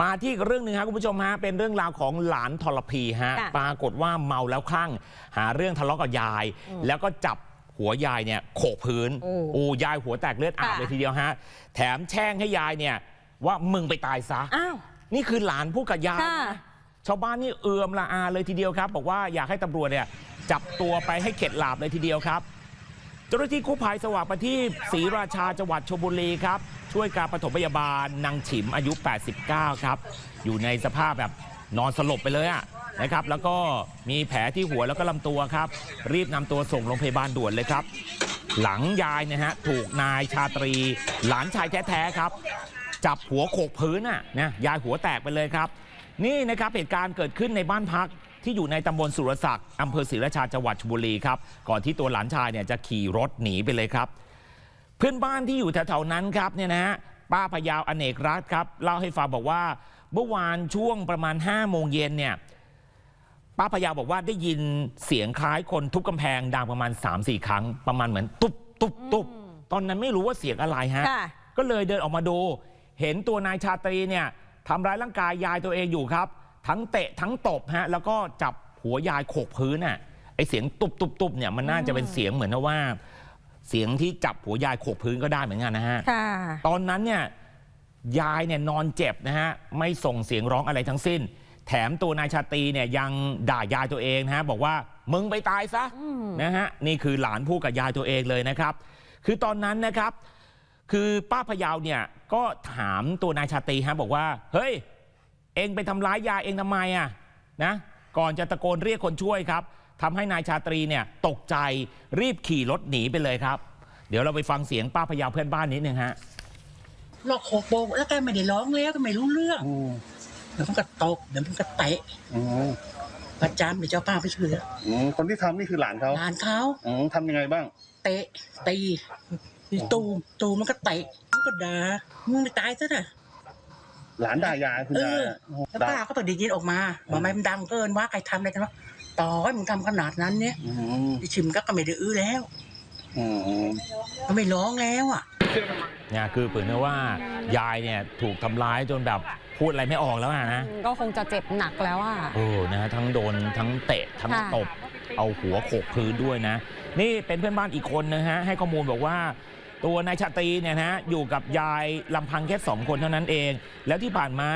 มาที่อีกเรื่องหนึ่งครับคุณผู้ชมฮะเป็นเรื่องราวของหลานทรพีฮะค่ะปรากฏว่าเมาแล้วคลั่ง หาเรื่องทะเลาะกับยาย แล้วก็จับหัวยายเนี่ยโขกพื้นโอ้โอ้ยายหัวแตกเลือดอาบค่ะ เลยทีเดียวฮะแถมแช่งให้ยายเนี่ยว่ามึงไปตายซะ อ้าว นี่คือหลานพูดกับยายค่ะ นะชาวบ้านนี่เอือมละอาเลยทีเดียวครับ บอกว่าอยากให้ตำรวจเนี่ยจับตัวไปให้เข็ดหลาบเลยทีเดียวครับ เจ้าหน้าที่กู้ภัยสว่างประทีปศรีราชาจังหวัดชลบุรีครับ ช่วยการปฐมพยาบาลนางฉิมอายุ 89 ครับ อยู่ในสภาพแบบนอนสลบไปเลยอะนะครับ แล้วก็มีแผลที่หัวแล้วก็ลำตัวครับ รีบนำตัวส่งโรงพยาบาลด่วนเลยครับ หลังยายนะฮะถูกนายชาตรี หลานชายแท้ๆครับ จับหัวโขกพื้นอะนะยายหัวแตกไปเลยครับ นี่นะครับเหตุการณ์เกิดขึ้นในบ้านพักที่อยู่ในตำบลสุรศักดิ์อำเภอศรีราชาจังหวัดชลบุรีครับ ก่อนที่ตัวหลานชายเนี่ยจะขี่รถหนีไปเลยครับ เพื่อนบ้านที่อยู่แถวๆนั้นครับเนี่ยนะฮะป้าพยาวอเนกรัตน์ครับเล่าให้ฟังบอกว่า เมื่อวานช่วงประมาณ5โมงเย็นเนี่ยป้าพยาวบอกว่าได้ยินเสียงคล้ายคนทุบกำแพงดังประมาณ 3-4 ครั้ง ประมาณเหมือนตุ๊บตุ๊บตุ๊บตอนนั้นไม่รู้ว่าเสียงอะไรฮะ ค่ะก็เลยเดินออกมาดู เห็นตัวนายชาตรีเนี่ยทำร้ายร่างกายยายตัวเองอยู่ครับ ทั้งเตะทั้งตบฮะแล้วก็จับหัวยายโขกพื้นอะไอเสียงตุบตุบตุบเนี่ยมันน่าจะเป็นเสียงเหมือนกับว่า เสียงที่จับหัวยายโขกพื้นก็ได้เหมือนกันนะฮะ ค่ะ ตอนนั้นเนี่ยยายเนี่ยนอนเจ็บนะฮะ ไม่ส่งเสียงร้องอะไรทั้งสิ้น แถมตัวนายชาตรีเนี่ยยังด่ายายตัวเองนะฮะ บอกว่ามึงไปตายซะนะฮะนี่คือหลานพูดกับยายตัวเองเลยนะครับ คือตอนนั้นนะครับ คือป้าพะเยาวเนี่ยก็ถามตัวนายชาตรีฮะบอกว่า เฮ้ย เองไปทำร้ายยายเองทำไมอะนะก่อนจะตะโกนเรียกคนช่วยครับ ทำให้นายชาตรีเนี่ยตกใจรีบขี่รถหนีไปเลยครับ เดี๋ยวเราไปฟังเสียงป้าพะเยาวเพื่อนบ้านนิดนึงฮะหลอกโขกโบกแล้วแกไม่ได้ร้องแล้วก็ไม่รู้เรื่องอืมเดี๋ยวมันก็ตกเดี๋ยวมันก็เตะอืมประจำเดี๋ยวเจ้าป้าไปช่วยอืมคนที่ทำนี่คือหลานเขาหลานเขาอืมทำยังไงบ้าง เตะตีมีตูมตูมมันก็เตะมันก็ด่ามึงไม่ตายซะน่ะหลานด่ายายคุณยายอะแล้วด่าป้าก็ไปได้ยินออกมาบอกไม่มันดังเกินว่าใครทำอะไรกันวะ ต่อให้มึงทำขนาดนั้นเนี่ยอืมไอ้ชิมก็ก็ไม่ได้อื้อแล้ว อืมมันไม่ร้องแล้วอะ เนี่ยคือเปิดเนื้อว่ายายเนี่ยถูกทำร้ายจนแบบพูดอะไรไม่ออกแล้วอะนะ ก็คงจะเจ็บหนักแล้วอะโอ้นะฮะทั้งโดนทั้งเตะ ทั้งค่ะ ตบ เอาหัวโขกพื้นด้วยนะ นี่เป็นเพื่อนบ้านอีกคนนะฮะ ให้ข้อมูลบอกว่า ตัวนายชาตรีเนี่ยนะอยู่กับยายลำพังแค่สองคนเท่านั้นเอง แล้วที่ผ่านมา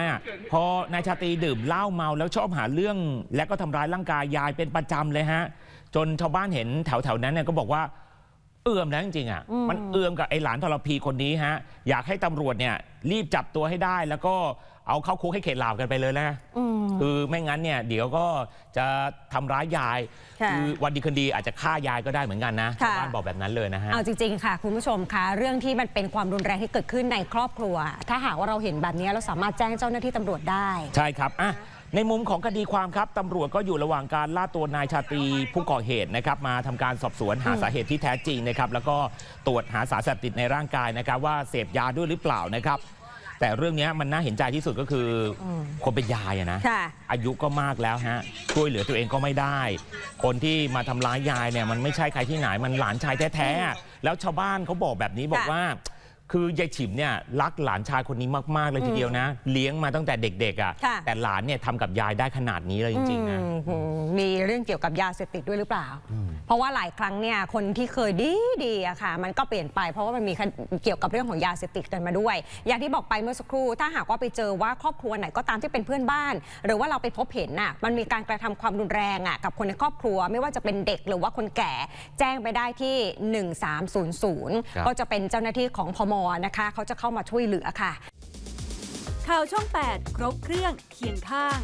พอนายชาตรีดื่มเหล้าเมาแล้วชอบหาเรื่อง และก็ทำร้ายร่างกายยายเป็นประจำเลยฮะ จนชาวบ้านเห็นแถวๆนั้นเนี่ยก็บอกว่าเอื้อมแล้วจริงๆอะมันเอื้อมกับไอ้หลานทรพีคนนี้ฮะอยากให้ตำรวจเนี่ยรีบจับตัวให้ได้แล้วก็ เอาเข้าคุกให้เข็ดหลาบกันไปเลยนะอืมคือไม่งั้นเนี่ยเดี๋ยวก็จะทำร้ายยายค่ะอวันดีคืนดีอาจจะฆ่ายายก็ได้เหมือนกันนะค่ะชาวบ้านบอกแบบนั้นเลยนะฮะเอาจริงๆค่ะ คุณผู้ชมคะเรื่องที่มันเป็นความรุนแรงที่เกิดขึ้นในครอบครัว ถ้าหากว่าเราเห็นแบบนี้เราสามารถแจ้งเจ้าหน้าที่ตำรวจได้ ใช่ครับอะในมุมของคดีความครับตำรวจก็อยู่ระหว่างการล่าตัวนายชาตรีผู้ก่อเหตุนะครับ มาทำการสอบสวนหาอืมสาเหตุที่แท้จริงนะครับ แล้วก็ตรวจหาสารเสพติดในร่างกายนะครับ ว่าเสพยาด้วยหรือเปล่านะครับ แต่เรื่องนี้มันน่าเห็นใจที่สุดก็คืออคนเป็นยายอะนะค่ะอายุก็มากแล้วฮะช่วยเหลือตัวเองก็ไม่ได้ คนที่มาทำร้ายยายเนี่ยมันไม่ใช่ใครที่ไหนมันหลานชายแท้ๆอะแล้วชาวบ้านเขาบอกแบบนี้บอกค่ะ ว่า คือยายฉิมเนี่ยรักหลานชายคนนี้มาก ๆ เลยทีเดียวนะ เลี้ยงมาตั้งแต่เด็กๆอะค่ะ แต่หลานเนี่ยทำกับยายได้ขนาดนี้เลยจริง ๆ นะ อืมมีเรื่องเกี่ยวกับยาเสพติดด้วยหรือเปล่า เพราะว่าหลายครั้งเนี่ยคนที่เคยดีดีๆอะค่ะ มันก็เปลี่ยนไป เพราะว่ามันมีคดีเกี่ยวกับเรื่องของยาเสพติดกันมาด้วย อย่างที่บอกไปเมื่อสักครู่ ถ้าหากว่าไปเจอว่าครอบครัวไหนก็ตามที่เป็นเพื่อนบ้าน หรือว่าเราไปพบเห็นน่ะมันมีการกระทำความรุนแรงอะกับคนในครอบครัว ไม่ว่าจะเป็นเด็กหรือว่าคนแก่ แจ้งไปได้ที่ครับ1300 ก็จะเป็นเจ้าหน้าที่ของพมนะคะเขาจะเข้ามาช่วยเหลือค่ะ ข่าวช่อง 8 ครบเครื่องเคียงข้าง